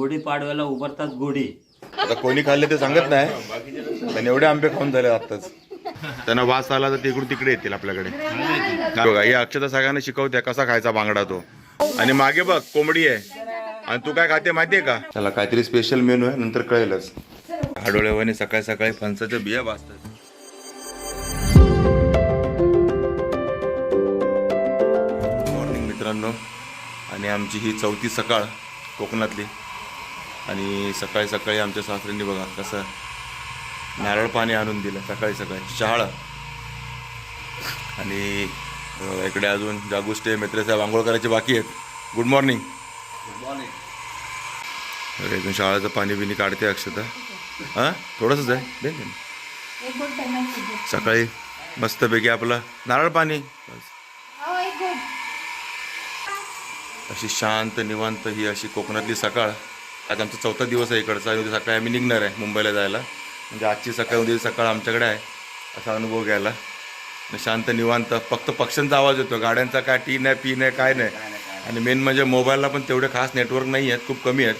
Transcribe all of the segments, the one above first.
गुढी पाडव्याला उभारतात गुढी. आता कोणी खाल्ले ते सांगत नाही. पण एवढे आंबे खाऊन झाले आताच त्यांना वास आला तर तिकडून तिकडे येतील आपल्याकडे. काय बघा ही अक्षता सगळ्यांना शिकवते कसा खायचा बांगडा तो. आणि मागे बघ कोंबडी आहे. आणि तू काय खाते माहितीये का? त्याला काहीतरी स्पेशल मेनू आहे नंतर कळेलच. आडोळेवाने सकाळी सकाळी फणसाच्या बिया भाजतात. मॉर्निंग मित्रांनो. आणि आमची ही चौथी सकाळ कोकणातली. आणि सकाळी सकाळी आमच्या सासऱ्यांनी बघा कसं नारळ पाणी आणून दिलं सकाळी सकाळी. शहाळा आणि इकडे अजून ज्या गोष्टी मित्रसाहेब आंघोळ करायचे बाकी आहेत. गुड मॉर्निंग अरे इथून शाळाचं पाणी बिनी काढते अक्षता. हां? थोडंसंच आहे. दे दे. सकाळी मस्तपैकी आपलं नारळ पाणी. बस. अशी शांत निवांत ही अशी कोकणातली सकाळ. आज आमचा चौथा दिवस आहे इकडचा. उद्या सकाळी आम्ही निघणार आहे मुंबईला जायला. म्हणजे आजची सकाळ उद्या सकाळ आमच्याकडे आहे असा अनुभव घ्यायला. शांत निवांत. फक्त पक्ष्यांचा आवाज येतो. गाड्यांचा काय टी नाही पी नाही काय नाही. आणि मेन म्हणजे मोबाईलला पण तेवढे खास नेटवर्क नाही आहेत खूप कमी आहेत.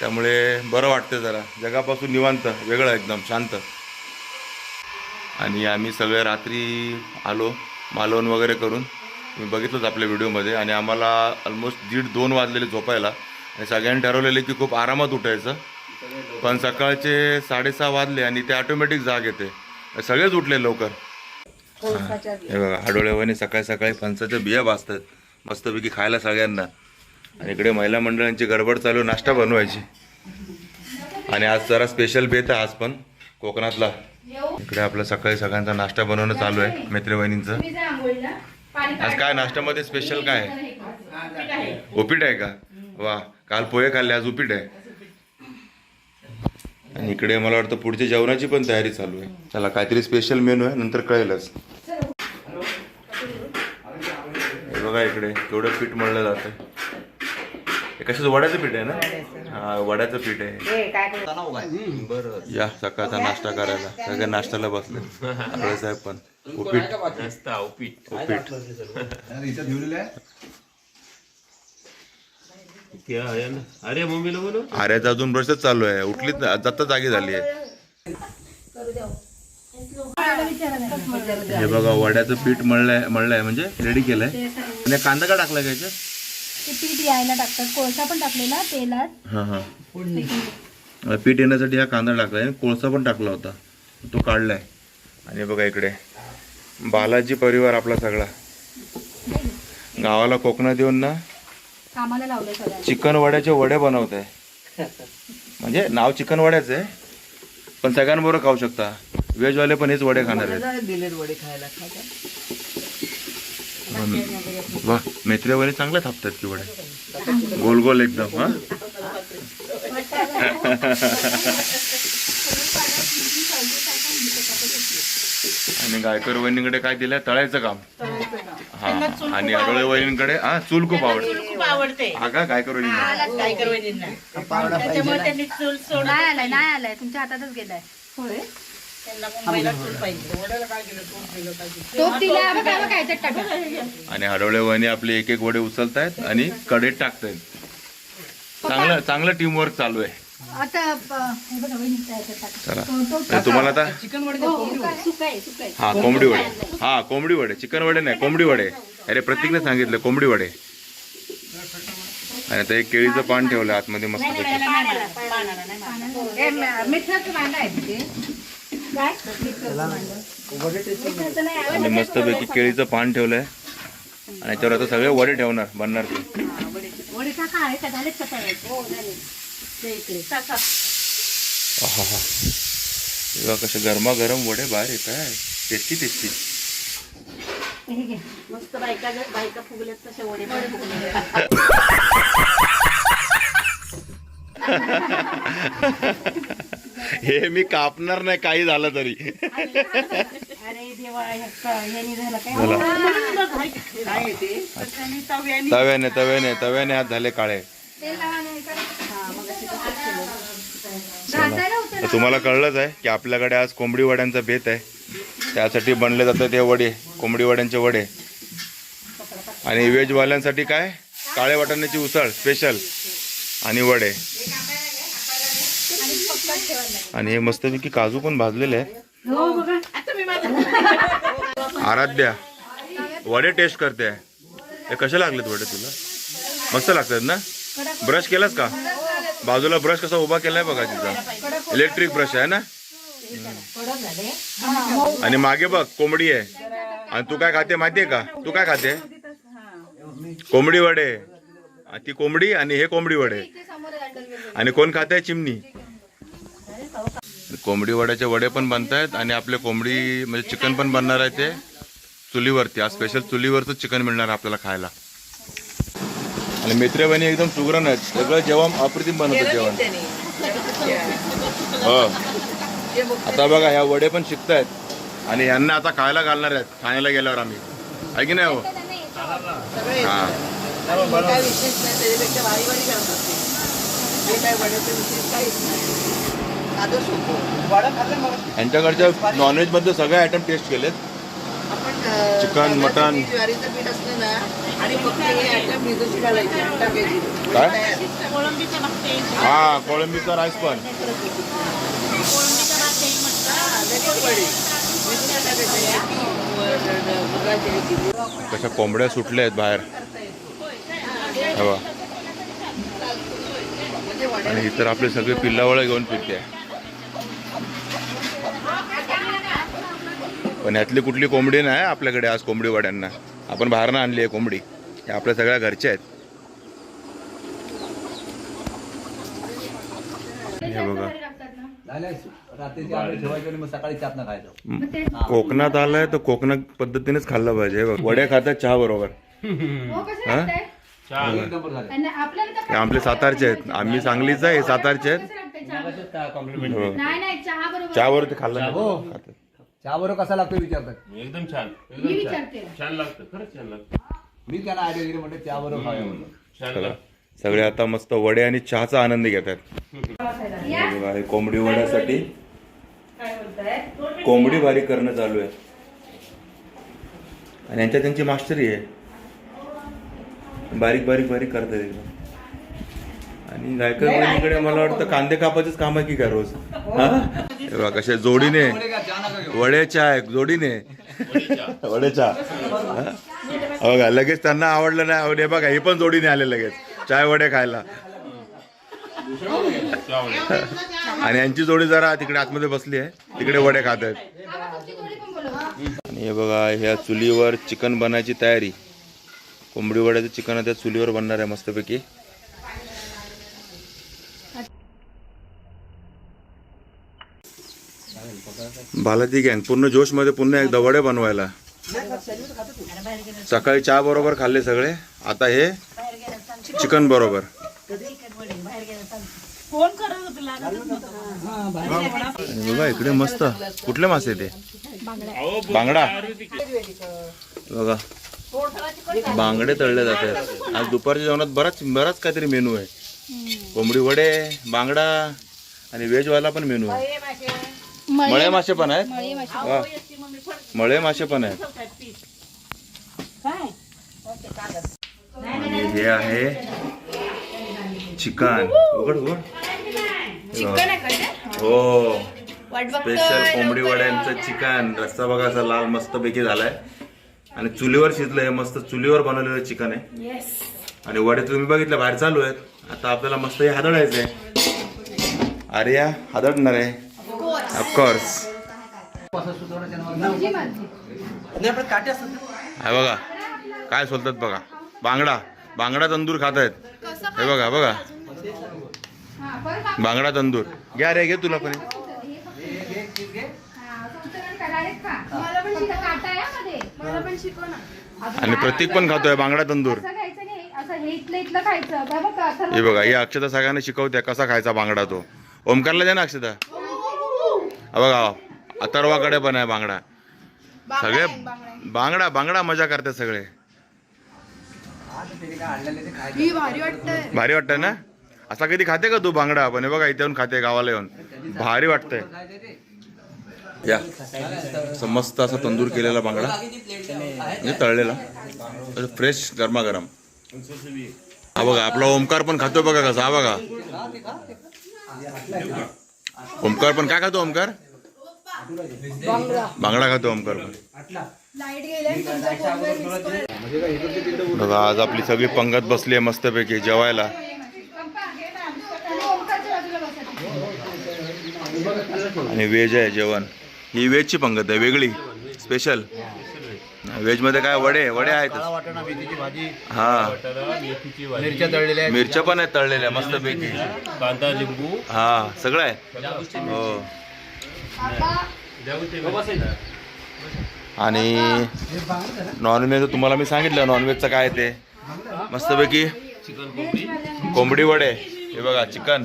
त्यामुळे बरं वाटतं जरा. जगापासून निवांत वेगळं एकदम शांत. आणि आम्ही सगळे रात्री आलो मालवण वगैरे करून. मी बघितलंच आपल्या व्हिडिओमध्ये आणि आम्हाला ऑलमोस्ट दीड दोन वाजलेले झोपायला. आणि सगळ्यांनी ठरवलेले की खूप आरामात उठायचं. पण सकाळचे साडेसहा वाजले आणि ते ऑटोमॅटिक जाग येते. सगळेच उठले लवकर. हे. बघा हाडोळेवाने सकाळी सकाळी फणसाच्या बिया भाजतात. मस्तपैकी खायला सगळ्यांना. आणि इकडे महिला मंडळांची गडबड चालू नाश्ता बनवायची. आणि आज जरा स्पेशल बेत आहे आज पण कोकणातला. इकडे आपलं सकाळी सगळ्यांचा नाश्ता बनवणं चालू आहे मैत्रिवहिनींचं आज काय नाश्त्यामध्ये स्पेशल काय? आहे उपीट आहे का? वा. काल पोहे खाल्ले आज उपीट आहे. आणि इकडे मला वाटतं पुढच्या जेवणाची पण तयारी चालू आहे. चला काहीतरी स्पेशल मेनू आहे नंतर कळेलच. हे बघा इकडे केवढं पीठ मळलं जातं हे कशाचं वड्याचं पीठ आहे ना? हा वड्याचं पीठ आहे. या सकाळचा नाश्ता करायला. सगळे नाश्त्याला बसले. साहेब पण. उपीट. उपीट. उपीट. अरे मम्मीला बोलू आर्याचा अजून ब्रशच चालू आहे. उठलीच जाता जागी झाली आहे. हे बघा वड्याचं पीठ मळलंय मळलंय म्हणजे रेडी केलंय. आणि कांदा का याच्यात? ते पीठ यायला टाकतात. कोळसा पण टाकलेला तेलात. हा हा. पीठ येण्यासाठी हा कांदा टाकलाय आणि कोळसा पण टाकला होता. तो काढलाय. आणि बघा इकडे. बालाजी परिवार आपला सगळा. गावाला कोकणात येऊन ना कामाला लावलं सगळ्यांना. चिकन वड्याचे वडे बनवत. आहे म्हणजे नाव चिकन वड्याचं आहे पण सगळ्यांबरोबर खाऊ शकता. व्हेजवाले पण हेच वडे खाणार आहेत. वा मेथरे वडे चांगले थापतात की वडे. गोल गोल एकदम हा? आणि गायकर वहिनीकडे काय दिलंय? तळायचं काम. हा आणि अडोळे वहिनीकडे हा चूल खूप आवडते. खूप आवडते. हा का? त्याच्यामुळे त्यांनी चूल सोडून नाही आलाय नाही. आलाय. तुमच्या हातातच गेलाय. त्यांना मुंबईला चूल पाहिजे. तो तिला बघा बघा याच्यात टाका. आणि हडवळे वहिनी आपले एक एक वडे उचलतायत आणि कडेत टाकतायत. चांगलं चांगलं टीमवर्क चालू आहे. आता हे बघा चला आणि तुम्हाला आता हो, सुका आहे हा कोंबडी वडे हा कोंबडी वडे चिकन वडे नाही कोंबडी वडे अरे प्रत्येकने सांगितलं कोंबडी वडे आणि आता एक केळीचं पान ठेवलं आतमध्ये मस्त पैकी हे म- मिठाचं भांडं आहे तिथे काय मिठाचं नाही आणि मस्तपैकी केळीचं पान ठेवलंय आणि याच्यावर आता सगळे वडे ठेवणार बनणार ते वडे टाका आहे का झालेत का तयार? हो झाले ते इकडे. हे. कसे गरमागरम वडे बाहेर येत आहे. Tasty tasty. मस्त बायका बायका फुगल्यात तसे वडे फुगले हे मी कापणार नाही काही झालं तरी. तव्यानी तव्याने तव्याने तव्याने हात झाले काळे तेल लावा नाही का? घासायला होतं तर तुम्हाला कळलंच आहे की आपल्याकडे आज कोंबडी वड्यांचा बेत आहे. त्यासाठी बनले जातात ते वडे कोंबडी वड्यांचे वडे. आणि व्हेजवाल्यांसाठी काय? काळे वाटाण्याची उसळ स्पेशल आणि वडे. आणि हे मस्तपैकी काजू पण भाजलेले आहे आराध्या वडे टेस्ट करते. हे कसे लागलेत वडे तुला? मस्त लागतात ना? ब्रश केलास का? बाजूला ब्रश कसा उभा केलाय बघा तिचा. इलेक्ट्रिक ब्रश आहे ना? आणि मागे बघ कोंबडी आहे. आणि तू काय खाते माहितीये का? तू काय खाते? कोंबडी वडे. ती कोंबडी आणि हे कोंबडी वडे. आणि कोण खाते चिमणी. कोंबडी वड्याचे वडे पण बनतायत आणि आपले कोंबडी म्हणजे चिकन पण बनणार आहे ते चुलीवरती. आज स्पेशल चुलीवरचं चिकन मिळणार आपल्याला खायला. आणि मित्र बहिणी एकदम सुगरण आहेत. सगळं जेवण अप्रतिम बनवतं जेवण. आता बघा ह्या वडे पण शिकतायत. आणि यांना आता खायला घालणार आहेत. खायला गेल्यावर आम्ही. आहे की नाही हो? हा. काय विशेष नाही त्याच्यापेक्षा भारी भारी करतात ते. हे काय वड्याचं विशेष काहीच नाही साधं सोपं यांच्याकडच्या नॉनव्हेजमध्ये सगळे आयटम टेस्ट केलेत. आपण अं, चिकन, तांदळाचं मटण. पीठ, ज्वारीचं पीठ असलं ना हे काय? हा कोळंबीचा राईस पण. कशा कोंबड्या सुटल्या आहेत बाहेर. हवा. आणि इतर आपले सगळे पिल्लावळ घेऊन फिरते. पण ह्यातली कुठली कोंबडी नाही आपल्याकडे आज कोंबडी वाड्यांना आपण बाहेरनं आणली आहे कोंबडी. हे आपल्या सगळ्या घरच्या आहेत. हे बघा. कोकणात आलाय तर कोकणात पद्धतीनेच खाल्लं पाहिजे. हे बघ वड्या खातात चहा बरोबर. हा? हे? आपले सातारचे आहेत. आम्ही सांगलीचे आहे हे सातारचे आहेत. हो. नाही नाही चहा बरोबर. चहा बरोबर ते खाल्लं. चहा बरोबर. कसा लागतो विचारतात. एकदम छान. छान लागतं. खरंच छान लागतं. मी त्यांना आयडिया दिली म्हणजे खाऊया म्हणलं लागतं सगळे आता मस्त वडे आणि चहाचा आनंद घेत आहेत. कोंबडी वड्यासाठी कोंबडी बारीक करणं चालू आहे. आणि यांच्यात त्यांची मास्टरी आहे. बारीक बारीक बारीक करतात एकदम. आणि गायकर वहिनीकडे मला वाटतं कांदे कापायचंच काम आहे की काय रोज? हा? हे? कसे जोडीने. वडे का चहा नका घेऊ? वडे चहा आहे जोडीने. वडे चहा? हो? बघा लगेच त्यांना आवडलं नाही. आवडे बघा हे पण जोडीने आले लगेच. चाय वडे खायला. आणि यांची जोडी जरा तिकडे आतमध्ये बसली आहे. तिकडे वडे खात आहेत. आणि हे बघा ह्या चुलीवर चिकन बनायची तयारी. कोंबडी वड्याचं चिकन त्या चुलीवर बनणार आहे मस्तपैकी. बालाजी गँग पूर्ण जोशमध्ये पुन्हा एकदा वडे बनवायला. सकाळी चहा बरोबर खाल्ले सगळे. आता हे चिकन बरोबर. बघा इकडे मस्त. कुठले मासे ते? बांगडा. बघा. बांगडे तळले जातात. आज दुपारच्या जेवणात बराच बराच काहीतरी मेनू आहे. कोंबडी वडे बांगडा आणि व्हेज वाला पण मेनू आहे. मळे मासे पण आहेत. मळे मासे पण आहेत. आणि हे आहे चिकन. उघड उघड. हो. स्पेशल कोंबडी वड्यांचं चिकन. रस्ता बघा असा लाल मस्त पैकी झालाय. आणि चुलीवर शिजलं हे मस्त चुलीवर बनवलेलं चिकन आहे. आणि वडे तुम्ही बघितलं बाहेर चालू आहेत. आता आपल्याला मस्त हे हादडायचंय आर्या हादडणार आहे. ऑफकोर्स हा बघा काय सोलतात बघा. बांगडा बांगडा तंदूर खात आहेत हे बघा बघा. बांगडा तंदूर. घ्या रे घे तुला पण. मला पण शिका काटा आहे हा मध्ये. मला पण शिकव ना आणि प्रतीक पण खातोय बांगडा तंदूर. हे बघा हे बघा ही अक्षता सगळ्यांना शिकवते कसा खायचा बांगडा तो. ओमकारला द्या ना अक्षता. बघा अथर्वाकडे पण आहे बांगडा. सगळे बांगडा बांगडा मजा करते सगळे. भारी वाटतंय. ना? असा कधी खाते का तू बांगडा? पण हे बघा इथे येऊन खाते गावाला येऊन. भारी वाटतंय. या. असं मस्त असा तंदूर केलेला बांगडा. म्हणजे तळलेला. फ्रेश गरमागरम. हा बघा आपला ओमकार पण खातो बघा कसा हा बघा. ओमकार पण काय खातो ओमकार? बांगडा खातो ओमकार बघा आज आपली सगळी पंगत बसली आहे मस्तपैकी जेवायला. आणि व्हेज आहे जेवण. ही व्हेजची पंगत आहे वेगळी स्पेशल व्हेजमध्ये काय वडे वडे आहेत. हा. मिरच्या तळलेल्या. मिरच्या पण आहेत तळलेल्या मस्तपैकी. कांदा लिंबू. हा सगळं आहे. हो. आणि नॉनव्हेज तुम्हाला मी सांगितलं नॉनव्हेजचं काय ते? मस्तपैकी कोंबडी वडे. हे बघा चिकन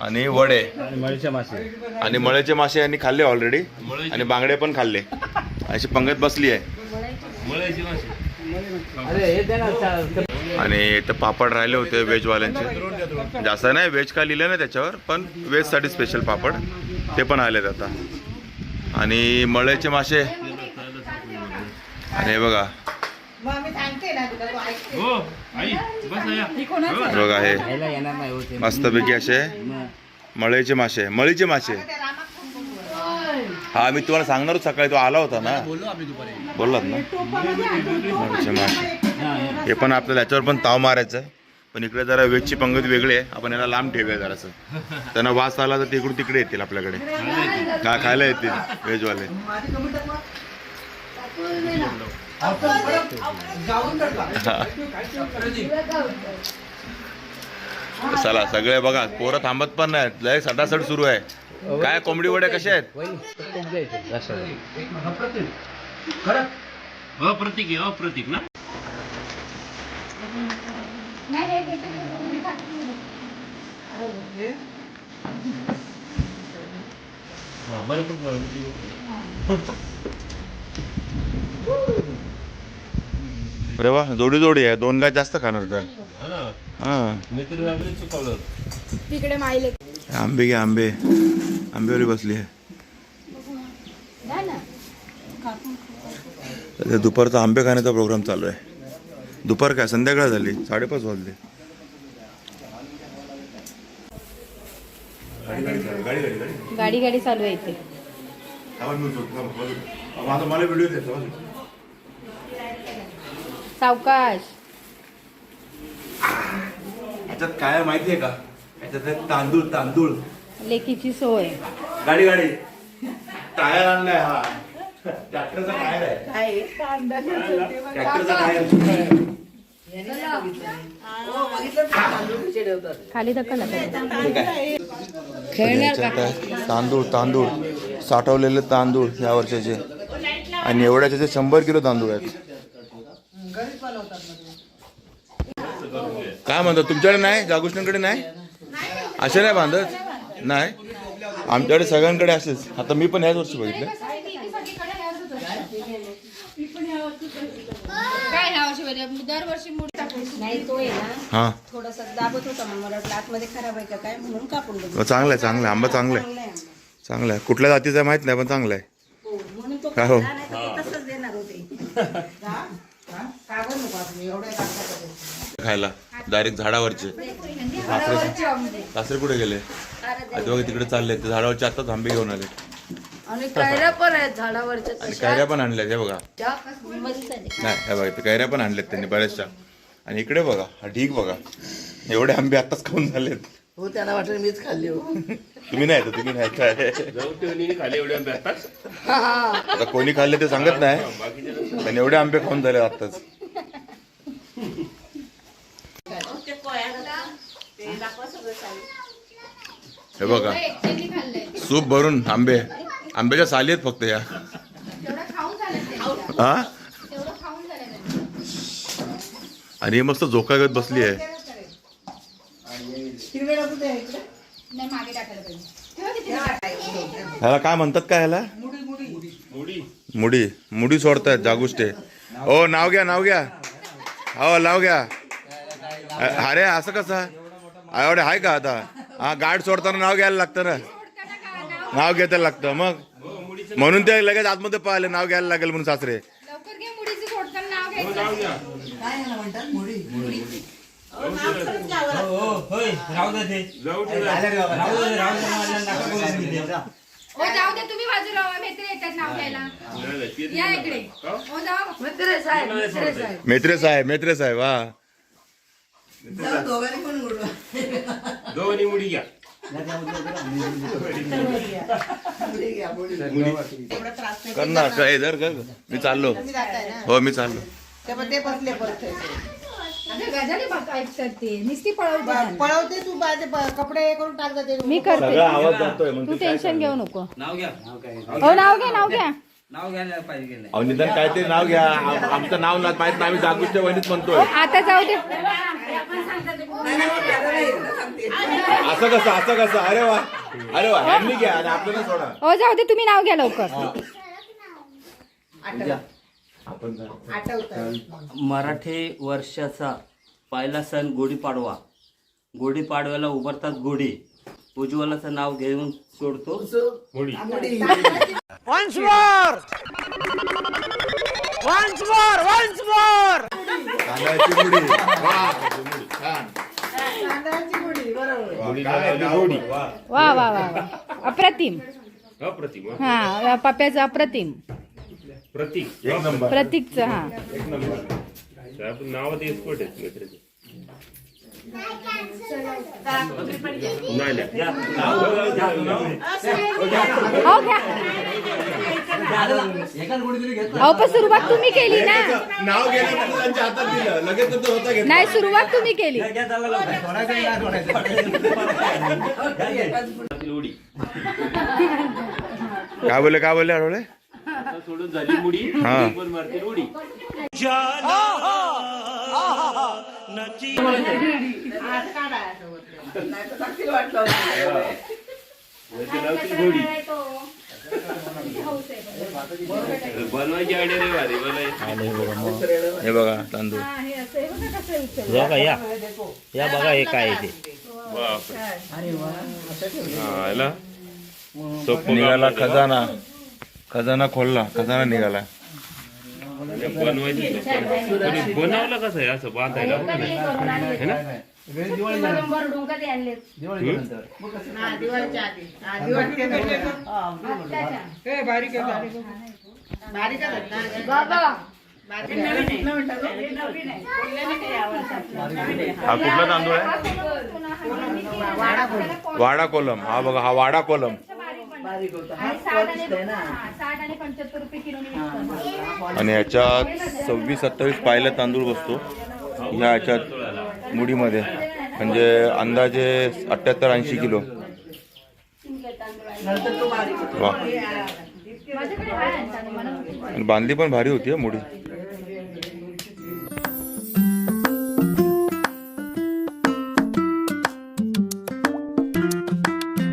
आणि वडे. मळीच्या मासे आणि मळ्याचे मासे यांनी खाल्ले ऑलरेडी आणि बांगडे पण खाल्ले. अशी पंगत बसली आहे. आणि इथं पापड राहिले होते व्हेजवाल्यांचे जास्त नाही व्हेज का लिहिलं नाही त्याच्यावर पण व्हेजसाठी स्पेशल पापड. ते पण आलेत आता. आणि मळ्याचे मासे. आणि हे बघा. हो बघा हे. खायला येणार नाही होते. मस्तपैकी असे मळ्याचे मासे मळीचे मासे. हा मी तुम्हाला सांगणारच सकाळी तो आला होता ना. बोललो आम्ही दुपारी. बोललात ना. मळीचे मासे. हे पण आपल्याला याच्यावर पण ताव मारायचं. पण इकडे जरा वेजची पंगत वेगळी आहे. आपण याला लांब ठेवूया जरासं. त्यांना वास आला तर ते इकडून तिकडे येतील आपल्याकडे. का खायला येतील? व्हेजवाले चला सगळे बघा पोरं थांबत पण नाहीत लय सटासट सुरू आहे. काय कोंबडी वड्या कशा आहेत? अप्रतिक आहे अप्रतिक ना नाही, हे घेते, हे खाते. बरं. अरे वा जोडी जोडी आहे दोन गाय जास्त खाणार तर हा तिकडे माईले आंबे घ्या आंबे आंबेवरी बसली आहे दुपारचा आंबे खाण्याचा प्रोग्राम चालू आहे दुपार काय संध्याकाळ झाली साडेपाच वाजले गाडी गाडी चालू आहे इथे. मला व्हिडिओ सावकाश. याच्यात काय आहे माहितीये का? याच्यात तांदूळ तांदूळ. लेकीची सोय. गाडी गाडी. टायर आणलाय हा. ट्रॅक्टरचा टायर आहे. काय ट्रॅक्टरचा टायर. खाली आहे. तांदूळ तांदूळ. साठवलेले तांदूळ या वर्षाचे. आणि एवढ्याचे ते शंभर किलो तांदूळ आहेत. काय म्हणतात तुमच्याकडे नाही? जागोष्णीकडे नाही? असे नाही बांधत? नाही? आमच्याकडे सगळ्यांकडे असेच. आता मी पण ह्याच वर्षी बघितलं. बरं? दरवर्षी मूड टाकायची नाही तो आहे ना हां. थोडासा दाबत होता मग मला वाटलं आतमध्ये खराब आहे का काय म्हणून कापून बघ चांगलं आहे चांगलं आहे. आंबा चांगला आहे. चांगला आहे आंबा. चांगला आहे. कुठल्या जातीचा आहे माहीत नाही पण चांगला आहे. हो म्हणून तो काय हो? खाल्ला नाही तर ते तसंच देणार होते? कागद नको आपण एवढ्या कागदात खायला. डायरेक्ट झाडावरचे. सासरे सासरे कुठे गेले? आता बघा तिकडे चालले ते झाडावरचे आताच आंबे घेऊन आले. आणि कैऱ्या पण आहेत झाडावरच्या आणि कैऱ्या पण आणल्या हे बघा. नाही हे बघा ते कैऱ्या पण आणल्यात त्यांनी बऱ्याचशा. आणि इकडे बघा हा ढीक बघा. एवढे आंबे आताच खाऊन झालेत. हो त्याला वाटलं मीच खाल्ली हो. तुम्ही नाही तर तुम्ही नाही काय जाऊ खाली एवढ्या आता कोणी खाल्ले ते सांगत नाही. पण एवढे आंबे खाऊन झाले आताच हे बघा. सूप भरून आंबे. आंब्याच्या साली आहेत फक्त या. हा. आणि हे मस्त झोकागत बसली आहे. ह्याला काय म्हणतात काय ह्याला? मुडी मुडी. मुडी. सोडतायत जागुष्टे. ओ नाव घ्या नाव घ्या. हो नाव घ्या. अरे असं कसं? एवढे आहे का आता? हा गाड सोडताना नाव घ्यायला लागतं ना. नाव घ्यायला लागतं मग? म्हणून ते लगेच आतमध्ये पाहिले नाव घ्यायला लागेल म्हणून सासरे. लवकर घे मुडीचं सोडताना नाव घ्यायचं. काय याला म्हणतात? मुडी. जाऊ दे ना. हो जाऊ दे तुम्ही बाजूला व्हा, मैत्री येतात नाव घ्यायला. या इकडे? हो मित्र साहेब मित्र साहेब. मेत्रे साहेब मेत्रे साहेब हा. दोघांनी पण उडवा. दोन्ही मुडी घ्या. कर ना काय धर कर. मी चाललो. हो मी चाललो. ते बसले परत पळवते तू कपडे हे करून टाक जाते. मी करते. सगळा आवाज जातोय तू टेन्शन घेऊ नको. नाव घ्या नाव काय हो नाव घ्या नाव घ्या. नाव घ्यायला पाहिजे की नाही अहो निदान काय ते नाव घ्या. आम- आमचं नाव ना माहीत नाही आम्ही जागृतच्या वहिनीत म्हणतोय. आता जाऊ दे. असं कसं असं कसं? अरे वा. अरे वा ह्यांनी घ्या आणि आपल्याला सोडा. हो जाऊ दे तुम्ही नाव घ्या लवकर. आठवत. मराठी वर्षाचा पहिला सण गुढीपाडवा गुढीपाडव्याला उभारतात गुढी. उज्ज्वलाचं नाव घेऊन सोडतो. मुडी तांदळाची मुडी वा, मुडी, छान. तांदळाची बरोबर. लावली. गोडी वा. वा वा वा अप्रतिम. अप्रतिम हं. हा पप्याचं अप्रतिम. प्रतीक. एक नंबर. प्रतीकचं हा. एक नंबर. आपण नावात एक्सपर्ट आहेत मित्राचे नाही अहो पण सुरुवात तुम्ही केली ना. नाव गेल्यानंतर त्यांच्या हातात दिलं. लगेच तर तो होता घेतला. नाही सुरुवात तुम्ही केली. उडी काय बोलले काय बोलले आता सोडून झाली मुडी हा. पण मारतील उडी आज काढा नाही तर नक्की वाटलं वरती लावतील गोडी. बनवायची आयडिया रे भारी बनाय हे बघा तांदूळ. बघा या या? बघा हे काय आहे ते. निघाला. खजाना. खजाना खोलला खजाना निघाला. बनवायची बनवलं कसं आहे असं बांधायला? है ना दिवाळीच्या नंतर. हा, दिवाळीच्या आधी. हा, दिवाळीच्या आधी. ए, बारीक आहे, बारीक आहे. बारीक आहे. ना? बारीक आहे. नवीन टाकलं. हा कुठला तांदूळ आहे? वाडा कोलम. हा बघा हा वाडा कोलम. बारीक होतं. आणि साठ आणि हा, साठ आणि पंच्याहत्तर रुपये किलोने विकतात. आणि ह्याच्यात सव्वीस सत्तावीस पायला तांदूळ बसतो. ह्या ह्याच्यात मुडीमध्ये. म्हणजे अंदाजे अठ्याहत्तर ऐंशी किलो. वा. बांधली पण भारी होती मुडी.